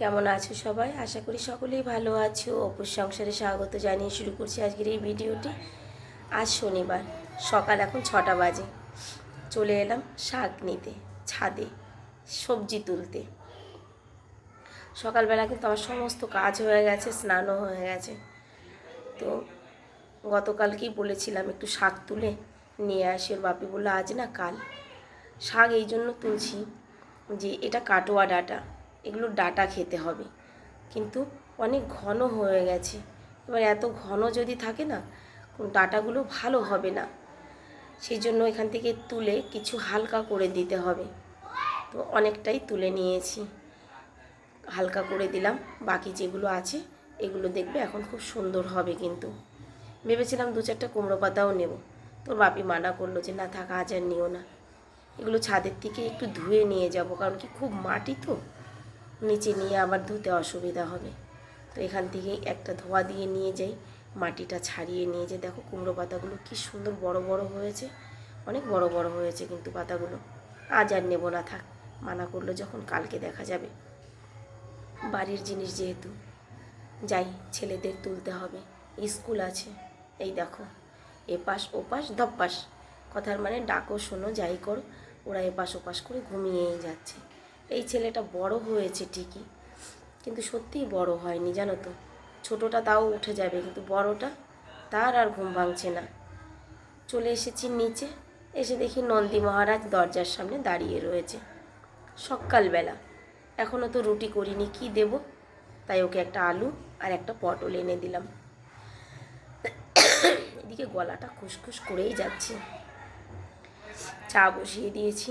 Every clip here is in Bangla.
কেমন আছো সবাই? আশা করি সকলেই ভালো আছো। অপুর সংসারে স্বাগত জানিয়ে শুরু করছি আজকের এই ভিডিওটি। আজ শনিবার, সকাল এখন ছটা বাজে। চলে এলাম শাক নিতে, ছাদে সবজি তুলতে। সকালবেলা কিন্তু আমার সমস্ত কাজ হয়ে গেছে, স্নানও হয়ে গেছে। তো গতকালকেই বলেছিলাম একটু শাক তুলে নিয়ে আসি। ওর বাপি বলল, আজ না কাল শাক, এই জন্য তুলছি যে এটা কাটোয়া ডাটা। এগুলো ডাটা খেতে হবে। কিন্তু অনেক ঘন হয়ে গেছে। এবার এত ঘন যদি থাকে না ডাটাগুলো ভালো হবে না। সেই জন্য এখান থেকে তুলে কিছু হালকা করে দিতে হবে। তো অনেকটাই তুলে নিয়েছি। হালকা করে দিলাম। বাকি যেগুলো আছে, এগুলো দেখবে এখন খুব সুন্দর হবে কিন্তু। ভেবেছিলাম দু চারটা কুমড়ো পাতাও নেব। তোর বাপি মানা করল যে, না থাকা, আজ আর নিও না। এগুলো ছাদের থেকে একটু ধুয়ে নিয়ে যাব। কারণ কি খুব মাটি তো। নিচে নিয়ে আবার ধুতে অসুবিধা হবে। তো এখান থেকে একটা ধোয়া দিয়ে নিয়ে যাই, মাটিটা ছাড়িয়ে নিয়ে যাই। দেখো কুমড়ো পাতাগুলো কি সুন্দর বড় বড় হয়েছে। অনেক বড় বড় হয়েছে কিন্তু পাতাগুলো। আজ আর নেব না, থাক। মানা করল যখন কালকে দেখা যাবে। বাড়ির জিনিস যেহেতু, যাই ছেলেদের তুলতে হবে। স্কুল আছে, এই দেখো। এপাশ ওপাশ ধপ্পাস কথার মানে ডাকো, শোনো, যাই করো। ওরা এপাশ ওপাশ করে ঘুমিয়েই যাচ্ছে। এই ছেলেটা বড় হয়েছে ঠিকই, কিন্তু সত্যিই বড় হয়নি, জানো তো। ছোটোটা তাও উঠে যাবে, কিন্তু বড়টা তার আর ঘুম ভাঙছে না। চলে এসেছি নিচে, এসে দেখি নন্দী মহারাজ দরজার সামনে দাঁড়িয়ে রয়েছে। সকালবেলা এখনও তো রুটি করিনি, কি দেব? তাই ওকে একটা আলু আর একটা পটল এনে দিলাম। এদিকে গলাটা খুসখুস করেই যাচ্ছে। চা বসিয়ে দিয়েছি।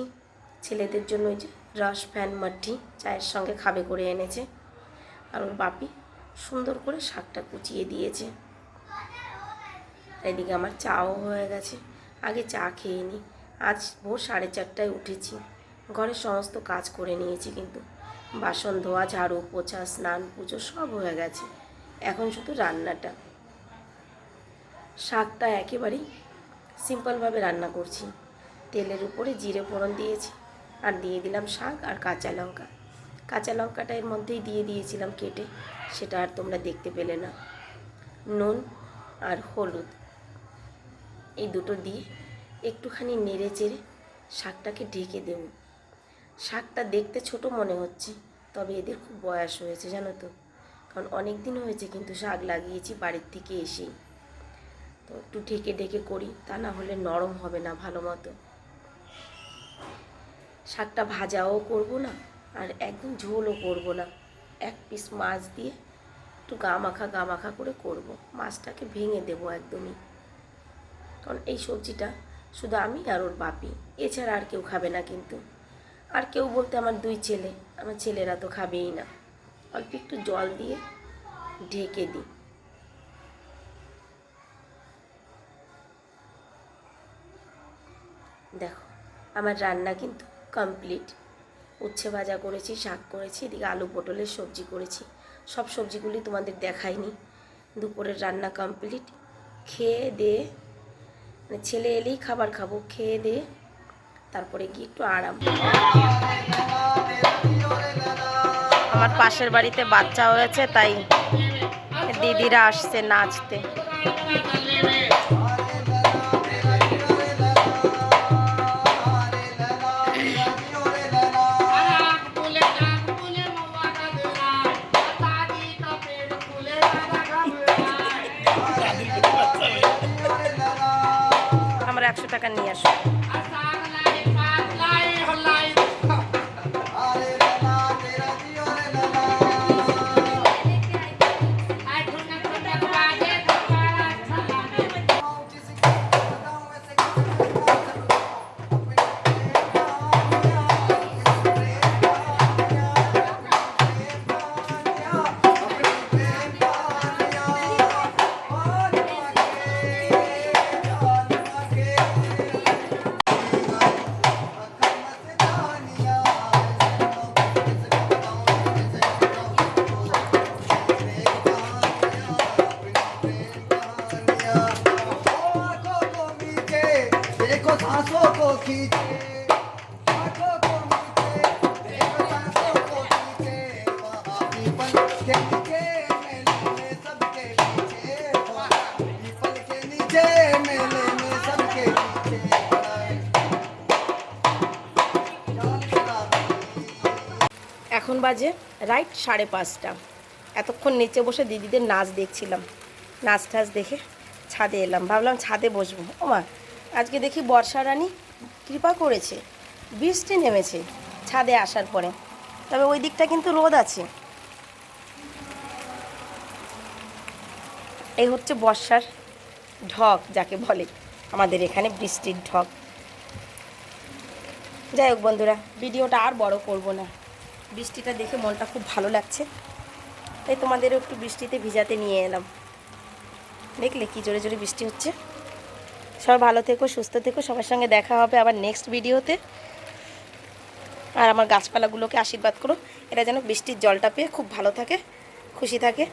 ছেলেদের জন্য ওই যে রস ফ্যান মাটি চায়ের সঙ্গে খাবে করে এনেছে। আর ওর বাপি সুন্দর করে শাকটা কুচিয়ে দিয়েছে। এদিকে আমার চাও হয়ে গেছে। আগে চা খেয়ে নিই আজ ভোর সাড়ে চারটায় উঠেছি। ঘরের সমস্ত কাজ করে নিয়েছি কিন্তু। বাসন ধোয়া, ঝাড়ু, পোছা, স্নান, পুজো সব হয়ে গেছে। এখন শুধু রান্নাটা। শাকটা একেবারেই সিম্পলভাবে রান্না করছি। তেলের উপরে জিরে ফোড়ন দিয়েছি। আর দিয়ে দিলাম শাক আর কাঁচা লঙ্কা। কাঁচা লঙ্কাটা এর মধ্যেই দিয়ে দিয়েছিলাম কেটে, সেটা আর তোমরা দেখতে পেলে না। নুন আর হলুদ, এই দুটো দিয়ে একটুখানি নেড়ে চেড়ে শাকটাকে ঢেকে দেব। শাকটা দেখতে ছোট মনে হচ্ছে, তবে এদের খুব বয়স হয়েছে, জানো তো। কারণ অনেক দিন হয়েছে কিন্তু শাক লাগিয়েছি বাড়ির থেকে এসেই। তো একটু ঢেকে ঢেকে করি, তা না হলে নরম হবে না ভালো মতো। শাকটা ভাজাও করব না, আর একদম ঝোলও করব না। এক পিস মাছ দিয়ে একটু গা মাখা গা মাখা করে করব। মাছটাকে ভেঙে দেবো একদমই। কারণ এই সবজিটা শুধু আমি আর ওর বাপি এছাড়া আর কেউ খাবে না কিন্তু। আর কেউ বলতে আমার দুই ছেলে, আমার ছেলেরা তো খাবেই না। অল্প একটু জল দিয়ে ঢেকে দিই। দেখো, আমার রান্না কিন্তু কমপ্লিট উচ্ছে ভাজা করেছি, শাক করেছি, এদিকে আলু পটলের সবজি করেছি। সব সবজিগুলি তোমাদের দেখাইনি। দুপুরের রান্না কমপ্লিট খেয়ে দিয়ে মানে ছেলে এলেই খাবার খাব, খেয়ে দিয়ে তারপরে গিয়ে একটু আরাম আমার পাশের বাড়িতে বাচ্চা হয়েছে, তাই দিদিরা আসছে নাচতে। একশো টাকা নিয়ে আসো। देखो सांसों को खींचे आंखों को मीचे देखो सांसों को खींचे के नीचे मेले में सबके पीछे पड़ा पीपल के नीचे मेले में सबके पीछे पड़ा जान खड़ा এখন বাজে রাইট সাড়ে পাঁচটা এতক্ষণ নিচে বসে দিদিদের নাচ দেখছিলাম নাচ টাচ দেখে ছাদে এলাম ভাবলাম ছাদে বসবো ওমা আজকে দেখি বর্ষা রানী কৃপা করেছে। বৃষ্টি নেমেছে ছাদে আসার পরে। তবে ওই দিকটা কিন্তু রোদ আছে। এই হচ্ছে বর্ষার ঢক, যাকে বলে আমাদের এখানে বৃষ্টির ঢক। যাই হোক বন্ধুরা, ভিডিওটা আর বড় করব না। বৃষ্টিটা দেখে মনটা খুব ভালো লাগছে। তাই তোমাদেরও একটু বৃষ্টিতে ভিজাতে নিয়ে এলাম। দেখলে কি জোরে জোরে বৃষ্টি হচ্ছে। সবাই ভালো থেকো, সুস্থ থেকো, সবার সঙ্গে দেখা হবে আবার নেক্সট ভিডিওতে আর আমার গাছপালাগুলোকে আশীর্বাদ করো এরা যেন বৃষ্টির জলটা পেয়ে খুব ভালো থাকে, খুশি থাকে।